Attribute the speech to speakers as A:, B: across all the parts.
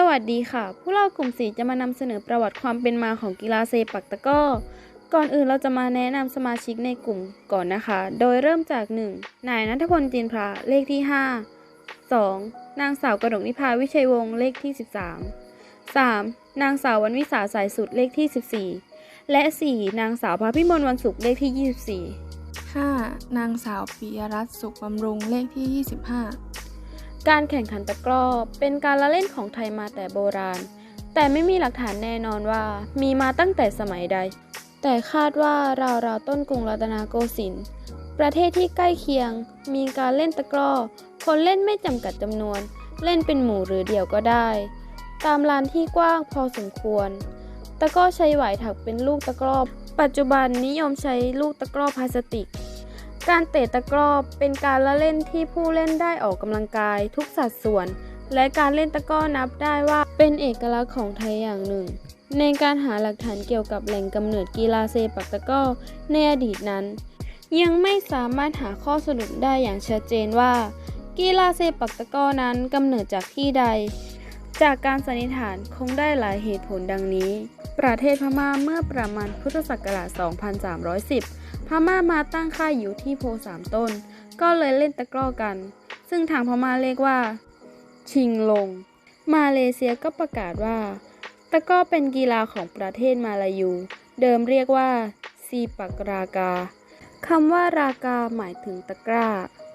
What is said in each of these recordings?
A: สวัสดีค่ะพวกเรากลุ่มสีจะมานำเสนอประวัติความเป็นมาของกีฬาเซปักตะก้อ ก่อนอื่นเราจะมาแนะนำสมาชิกในกลุ่มก่อนนะคะ โดยเริ่มจาก 1. นายนัทพลจินพระเลขที่ 5 2. นางสาวกระดกนิพาวิชัยวงศ์เลขที่ 13 3. นางสาววันวิสาสายสุดเลขที่ 14 และ 4. นางสาวพระพิมลวันศุกร์เลขที่ 24
B: 5. นางสาวปิยรัตน์สุขบำรุงเลขที่ 25
A: การแข่งขันตะกร้อเป็นการละเล่นของไทยมาแต่โบราณ แต่ไม่มีหลักฐานแน่นอนว่ามีมาตั้งแต่สมัยใด แต่คาดว่าราวๆต้นกรุงรัตนโกสินทร์ประเทศที่ใกล้เคียง มีการเล่นตะกร้อ คนเล่นไม่จำกัดจำนวน เล่นเป็นหมู่หรือเดี่ยวก็ได้ ตามลานที่กว้างพอสมควร ตะกร้อใช้ไหวถักเป็นลูกตะกร้อ ปัจจุบันนิยมใช้ลูกตะกร้อพลาสติก การเตะตะกร้อเป็นการละเล่นที่ผู้เล่นได้ออกกำลังกายทุกสัดส่วน และการเล่นตะกร้อนับได้ว่าเป็นเอกลักษณ์ของไทยอย่างหนึ่ง ในการหาหลักฐานเกี่ยวกับแหล่งกำเนิดกีฬาเซปักตะกร้อในอดีตนั้น ยังไม่สามารถหาข้อสรุปได้อย่างชัดเจนว่า กีฬาเซปักตะกร้อนั้นกำเนิดจากที่ใด จากการสันนิษฐานคงได้หลายเหตุผลดังนี้ ประเทศพม่าเมื่อประมาณพุทธศักราช 2310 พม่ามาตั้งค่ายอยู่ที่โพสามต้น ก็เลยเล่นตะกร้อกัน ซึ่งทางพม่าเรียกว่า ชิงลง มาเลเซียก็ประกาศว่า ตะกร้อเป็นกีฬาของประเทศมาลายู เดิมเรียกว่าซีปักรากาคำว่า รากาหมายถึงตะกร้า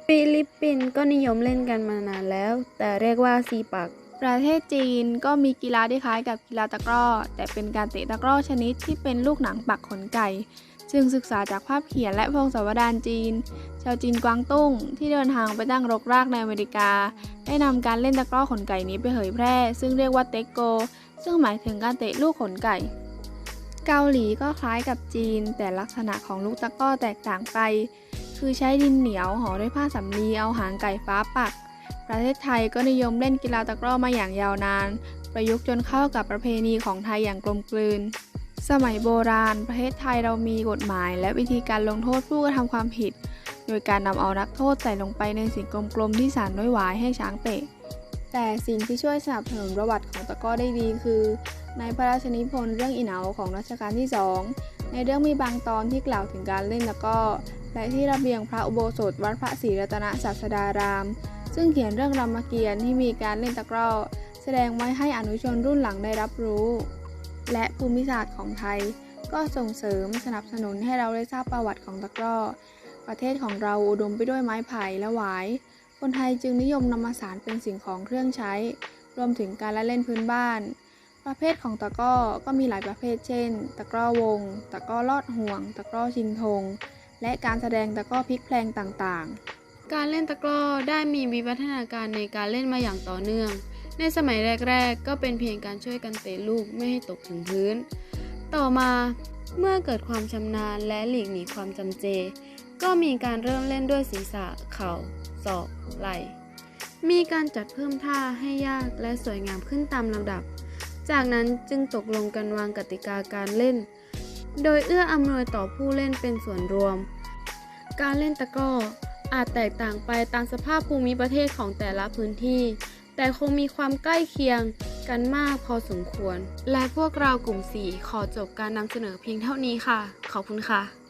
A: ฟิลิปปินส์ก็นิยมเล่นกันมานานแล้ว แต่เรียกว่าซีปัก
B: ประเทศจีนก็มีกีฬาที่คล้ายกับกีฬาตะกร้อ แต่เป็นการเตะตะกร้อชนิดที่เป็นลูกหนังปักขนไก่ จึงศึกษาจากภาพเขียนและพงศาวดารจีน ชาวจีนกวางตุ้ง ที่เดินทางไปตั้งรกรากในอเมริกา ได้นำการเล่นตะกร้อขนไก่นี้ไปเผยแพร่ ซึ่งเรียกว่าเต็กโก ซึ่งหมายถึงการเตะลูกขนไก่ เกาหลีก็คล้ายกับจีน แต่ลักษณะของลูกตะกร้อแตกต่างไป คือใช้ดินเหนียวห่อด้วยผ้าสำลีเอาหางไก่ฟ้าปัก ประเทศไทยก็นิยมเล่นกีฬาตะกร้อมาอย่างยาวนาน ประยุกต์จนเข้ากับประเพณีของไทยอย่างกลมกลืน สมัยโบราณ ประเทศไทยเรามีกฎหมาย และวิธีการลงโทษผู้กระทำความผิด โดยการนำเอานักโทษใส่ลงไปในสิ่งกลมๆที่สานด้วยหวายให้ช้างเตะแต่สิ่งที่ช่วยสนับสนุนประวัติของตะกร้อได้ดีคือ ในพระราชนิพนธ์เรื่องอีเหนาของรัชกาลที่ 2 ในเรื่องมีบางตอนที่กล่าวถึงการเล่นตะกร้อและที่ระเบียงพระอุโบสถวัดพระศรีรัตนศาสดาราม ซึ่งเขียนเรื่องรามเกียรติ์ที่มีการเล่นตะกร้อ แสดงไว้ให้อนุชนรุ่นหลังได้รับรู้ และภูมิศาสตร์ของไทย ก็ส่งเสริมสนับสนุนให้เราได้ทราบประวัติของตะกร้อ ประเทศของเราอุดมไปด้วยไม้ไผ่และหวาย คนไทยจึงนิยมนำมาสารเป็นสิ่งของเครื่องใช้ รวมถึงการละเล่นพื้นบ้าน ประเภทของตะกร้อก็มีหลายประเภท เช่น ตะกร้อวง ตะกร้อลอดห่วง ตะกร้อชิงธงและการแสดงตะกร้อพลิกแพลงต่างๆ
A: การเล่นตะกร้อได้มีวิวัฒนาการในการเล่นมาอย่างต่อเนื่อง ในสมัยแรก ๆ ก็เป็นเพียงการช่วยกันเตะลูกไม่ให้ตกถึงพื้น ต่อมาเมื่อเกิดความชำนาญและหลีกหนีความจำเจ ก็มีการเริ่มเล่นด้วยศีรษะ เข่า ศอก ไหล่ มีการจัดเพิ่มท่าให้ยากและสวยงามขึ้นตามลำดับ จากนั้นจึงตกลงกันวางกติกาการเล่น โดยเอื้ออำนวยต่อผู้เล่นเป็นส่วนรวม การเล่นตะกร้อ อาจแตกต่างไปตามสภาพภูมิประเทศของแต่ละพื้นที่ แต่คงมีความใกล้เคียงกันมากพอสมควร และพวกเรากลุ่ม 4 ขอจบการนำเสนอเพียงเท่านี้ค่ะ ขอบคุณค่ะ